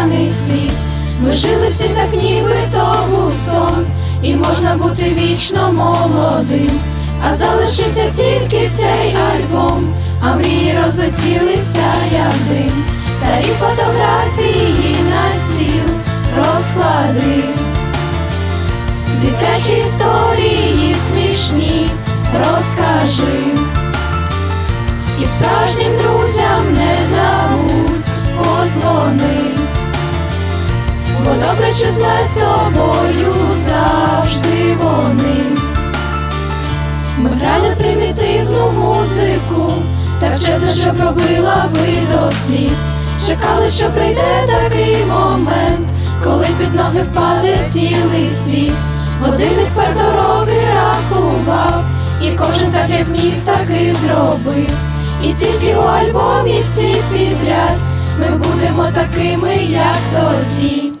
світ. Ми жили всі так, ніби то сон, і можна бути вічно молодим. А залишився тільки цей альбом, а мрії розлетілися, як дим. Старі фотографії на стіл розклади. Дитячі історії смішні розкажи. І справжнім друзям не забудь подзвони. Бо добре чи зле з тобою завжди вони. Ми грали примітивну музику, так часто, що пробила би до сліз. Чекали, що прийде такий момент, коли під ноги впаде цілий світ. Годинник пер дороги рахував, і кожен так як міг, так і зробив. І тільки у альбомі всі підряд ми будемо такими, як тоді.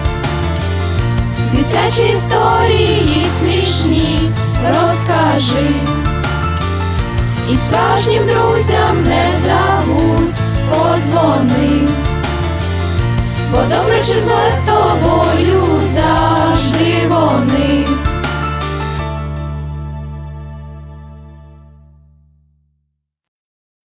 дитячі історії смішні розкажи, і справжнім друзям не забудь подзвони, бо добре чи зло